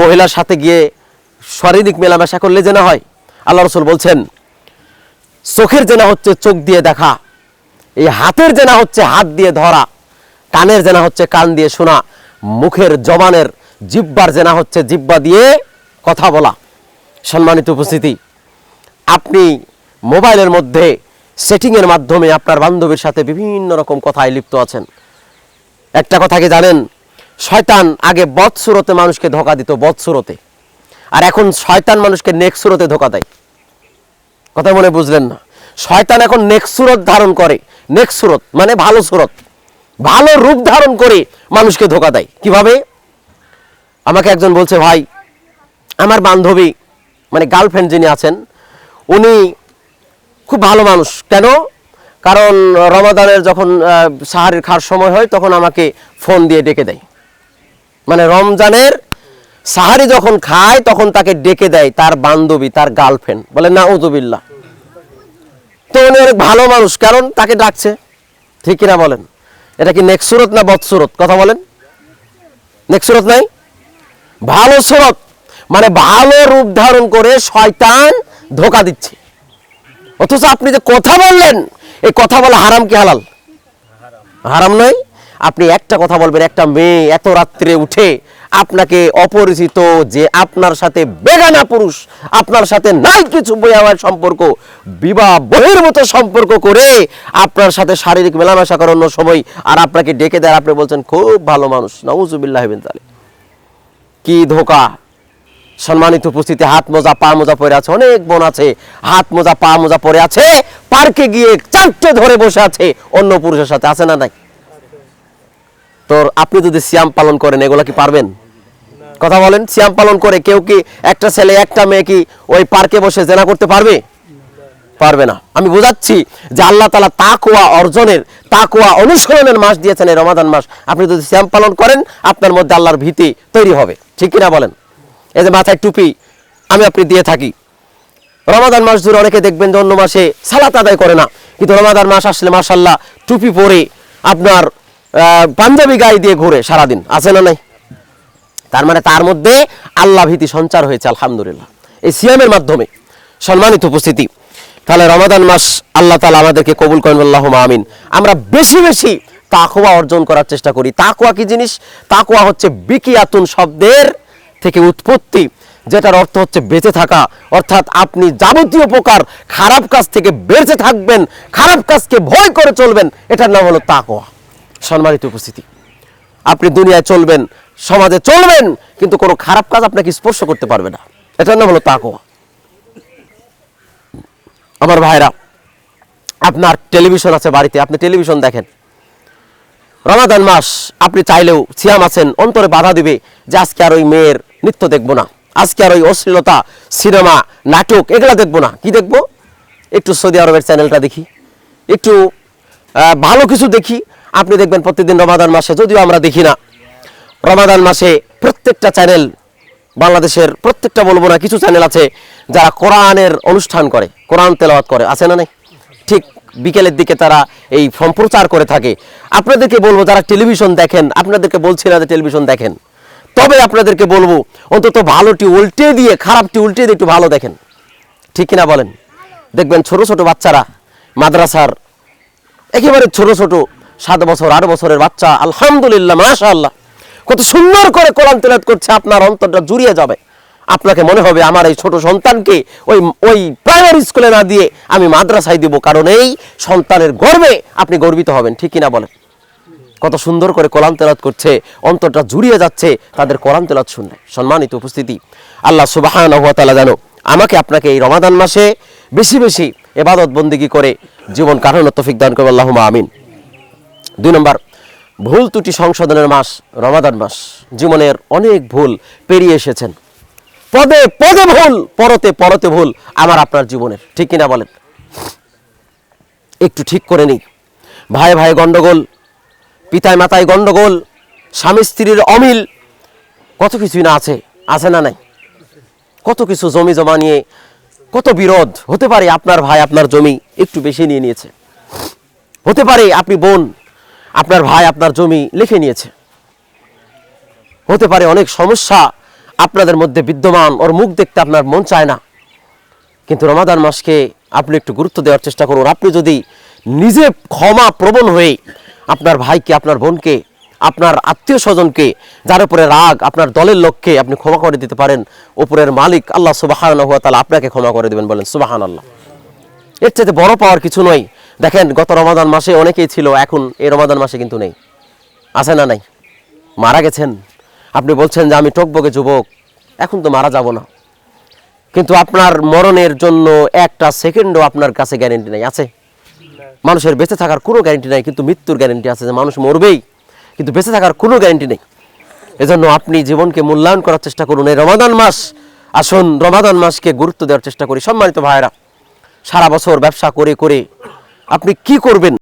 মহিলার সাথে গিয়ে শারীরিক মেলামেশা করলে জেনা হয়? আল্লাহ রসুল বলছেন, চোখের জেনা হচ্ছে চোখ দিয়ে দেখা, এই হাতের জেনা হচ্ছে হাত দিয়ে ধরা, কানের জেনা হচ্ছে কান দিয়ে শোনা, মুখের জবানের জিব্বার জেনা হচ্ছে জিব্বা দিয়ে কথা বলা। সম্মানিত উপস্থিতি, আপনি মোবাইলের মধ্যে সেটিংয়ের মাধ্যমে আপনার বান্ধবীর সাথে বিভিন্ন রকম কথায় লিপ্ত আছেন। একটা কথা কি জানেন? শয়তান আগে বৎসুরতে মানুষকে ধোকা দিত বৎসুরতে আর এখন শয়তান মানুষকে নেক্সুরতে ধোকা দেয়। কথা মনে বুঝলেন না? শয়তান এখন নেক্সুরত ধারণ করে নেক্সুরত মানে ভালো সুরত। ভালো রূপ ধারণ করে মানুষকে ধোকা দেয়। কীভাবে? আমাকে একজন বলছে, ভাই, আমার বান্ধবী মানে গার্লফ্রেন্ড যিনি আছেন, উনি খুব ভালো মানুষ। কেন? কারণ রমাদানের যখন সাহারির খাওয়ার সময় হয়, তখন আমাকে ফোন দিয়ে ডেকে দেয়। মানে রমজানের সাহারি যখন খায়, তখন তাকে ডেকে দেয় তার বান্ধবী, তার গার্লফ্রেন্ড বলে না উজুবিল্লা তো উনি অনেক ভালো মানুষ, কারণ তাকে ডাকছে। ঠিক কিনা বলেন? এটা কি নেক্সুরত না বৎসুরত কথা বলেন। নেক্সুরত নাই? ভালো সুরত। মানে ভালো রূপ ধারণ করে শয়তান ধোকা দিচ্ছে। অথচ আপনি যে কথা বললেন, এই কথা বলা হারাম কি হালাল? হারাম নয়? আপনি একটা কথা বলবেন, একটা মেয়ে এত রাত্রে উঠে আপনাকে অপরিচিত যে আপনার সাথে বেগানা পুরুষ, আপনার সাথে নাই কিছু বইয়াবার সম্পর্ক, বিবাহ বহির্ভূত সম্পর্ক করে আপনার সাথে শারীরিক মেলামেশা করার অন্য সময় আর আপনাকে ডেকে দেয় আপনি বলছেন, খুব ভালো মানুষ, নউজুবিল্লাহ বিন তালে কি ধোকা! সম্মানিত উপস্থিতি, হাত মোজা, পা মোজা পরে আছে, অনেক বোন আছে, হাত মোজা, পা মোজা পরে আছে, পার্কে গিয়ে চারটে ধরে বসে আছে, অন্য পুরুষের সাথে আছে না নাই? তোর, আপনি যদি সিয়াম পালন করেন, এগুলা কি পারবেন? কথা বলেন, সিয়াম পালন করে কেউ কি একটা ছেলে, একটা মেয়ে কি ওই পার্কে বসে জেনা করতে পারবে? পারবে না। আমি বোঝাচ্ছি যে আল্লাহ তালা তাকুয়া অর্জনের তাকুয়া অনুসরণের মাস দিয়েছেন এই রমাদান মাস। আপনি যদি শ্যাম পালন করেন, আপনার মধ্যে আল্লাহর ভীতি তৈরি হবে। ঠিক কিনা বলেন? এই যে মাথায় টুপি, আমি আপনি দিয়ে থাকি। রমাদান মাস জুড়ে অনেকে দেখবেন যে অন্য মাসে সালাত আদায় করে না। কিন্তু রমাদান মাস আসলে মাসাল্লাহ টুপি পরে আপনার পাঞ্জাবি গায়ে দিয়ে ঘুরে সারাদিন, আছে না নাই? তার মানে তার মধ্যে আল্লাহ ভীতি সঞ্চার হয়েছে, আলহামদুলিল্লাহ। এই সিয়ামের মাধ্যমে সম্মানিত উপস্থিতি। তাহলে রমাদান মাস আল্লাহ তালা আমাদেরকে কবুল করেন আল্লাহ আমিন। আমরা বেশি বেশি তাকুয়া অর্জন করার চেষ্টা করি। তাকুয়া কি জিনিস? তাকুয়া হচ্ছে বিকিয়াতুন শব্দের থেকে উৎপত্তি, যেটার অর্থ হচ্ছে বেঁচে থাকা। অর্থাৎ আপনি যাবতীয় প্রকার খারাপ কাজ থেকে বেঁচে থাকবেন, খারাপ কাজকে ভয় করে চলবেন, এটার নাম হলো তাকুয়া সম্মানিত উপস্থিতি। আপনি দুনিয়ায় চলবেন, সমাজে চলবেন, কিন্তু কোনো খারাপ কাজ আপনাকে স্পর্শ করতে পারবে না। এটার নাম হলো তাকোয়া আমার ভাইরা, আপনার টেলিভিশন আছে বাড়িতে, আপনি টেলিভিশন দেখেন। রমাদান মাস, আপনি চাইলেও সিয়াম আছেন, অন্তরে বাধা দিবে যে আজকে আর ওই মেয়ের নৃত্য দেখব না। আজকে আর ওই অশ্লীলতা, সিনেমা, নাটক, এগুলা দেখব না। কি দেখব? একটু সৌদি আরবের চ্যানেলটা দেখি। একটু ভালো কিছু দেখি। আপনি দেখবেন প্রতিদিন রমাদান মাসে, যদিও আমরা দেখি না, রমাদান মাসে প্রত্যেকটা চ্যানেল বাংলাদেশের প্রত্যেকটা বলব না, কিছু চ্যানেল আছে যারা কোরআনের অনুষ্ঠান করে, কোরআন তেলাওয়াত করে, আছে না নাই? ঠিক বিকেলের দিকে তারা এই সম্প্রচার করে থাকে। আপনাদেরকে বলব, যারা টেলিভিশন দেখেন, আপনাদেরকে বলছি না যে টেলিভিশন দেখেন। তবে আপনাদেরকে বলব, অন্তত ভালোটি উল্টে দিয়ে, খারাপটি উল্টে দিয়ে একটু ভালো দেখেন। ঠিক কিনা বলেন? দেখবেন ছোট ছোট বাচ্চারা মাদ্রাসার একেবারে ছোট ছোট সাত বছর, আট বছরের বাচ্চা, আলহামদুলিল্লাহ, মাশাআল্লাহ। কত সুন্দর করে কোরআন তেলাওয়াত করছে, আপনার অন্তরটা জুড়িয়ে যাবে। আপনাকে মনে হবে আমার এই ছোট সন্তানকে ওই ওই প্রাইমারি স্কুলে না দিয়ে আমি মাদ্রাসায় দিব, কারণ এই সন্তানের গর্বে আপনি গর্বিত হবেন, ঠিক কিনা বলেন? কত সুন্দর করে কোরআন তেলাওয়াত করছে, অন্তরটা জুড়িয়ে যাচ্ছে, তাদের কোরআন তেলাওয়াত শুনলে। সম্মানিত উপস্থিতি, আল্লাহ সুবহানাহু ওয়া তাআলা জানো আমাকে আপনাকে এই রমাদান মাসে বেশি বেশি এবাদত বন্দিগি করে জীবন কাটানোর তৌফিক দান করবে আল্লাহুম্মা আমিন। দুই নম্বর, ভুল ত্রুটি সংশোধনের মাস, রমাদান মাস। জীবনের অনেক ভুল পেরিয়ে এসেছেন। পদে পদে ভুল, পরতে পরতে ভুল আমার আপনার জীবনের। ঠিক কিনা বলেন? একটু ঠিক করে নিই। ভাই ভাই গন্ডগোল, পিতায় মাতায় গন্ডগোল, স্বামী স্ত্রীর অমিল, কত কিছুই না আছে আছে না নাই। কত কিছু জমি জমা নিয়ে কত বিরোধ, হতে পারে আপনার ভাই আপনার জমি একটু বেশি নিয়ে নিয়েছে। হতে পারে আপনি বোন আপনার ভাই আপনার জমি লিখে নিয়েছে। হতে পারে অনেক সমস্যা আপনাদের মধ্যে বিদ্যমান, ওর মুখ দেখতে আপনার মন চায় না। কিন্তু রমাদান মাসকে আপনি একটু গুরুত্ব দেওয়ার চেষ্টা করুন। আপনি যদি নিজে ক্ষমা প্রবণ হয়ে আপনার ভাইকে, আপনার বোনকে, আপনার আত্মীয় স্বজনকে, যার উপরে রাগ, আপনার দলের লোককে আপনি ক্ষমা করে দিতে পারেন, উপরের মালিক আল্লাহ সুবাহান হুয়া তালা আপনাকে ক্ষমা করে দেবেন বলেন সুবাহান আল্লাহ এর চাইতে বড় পাওয়ার কিছু নয়। দেখেন, গত রমাদান মাসে অনেকেই ছিল, এখন এই রমাদান মাসে কিন্তু নেই। আছে না নাই? মারা গেছেন। আপনি বলছেন যে আমি টকবকে যুবক, এখন তো মারা যাব না। কিন্তু আপনার মরণের জন্য একটা সেকেন্ডও আপনার কাছে গ্যারেন্টি নাই, আছে? মানুষের বেঁচে থাকার কোনো গ্যারেন্টি নাই, কিন্তু মৃত্যুর গ্যারেন্টি আছে যে মানুষ মরবেই। কিন্তু বেঁচে থাকার কোনো গ্যারেন্টি নেই। এজন্য আপনি জীবনকে মূল্যায়ন করার চেষ্টা করুন। এই রমাদান মাস, আসুন রমাদান মাসকে গুরুত্ব দেওয়ার চেষ্টা করি। সম্মানিত ভাইরা সারা বছর ব্যবসা করে করে আপনি কি করবেন?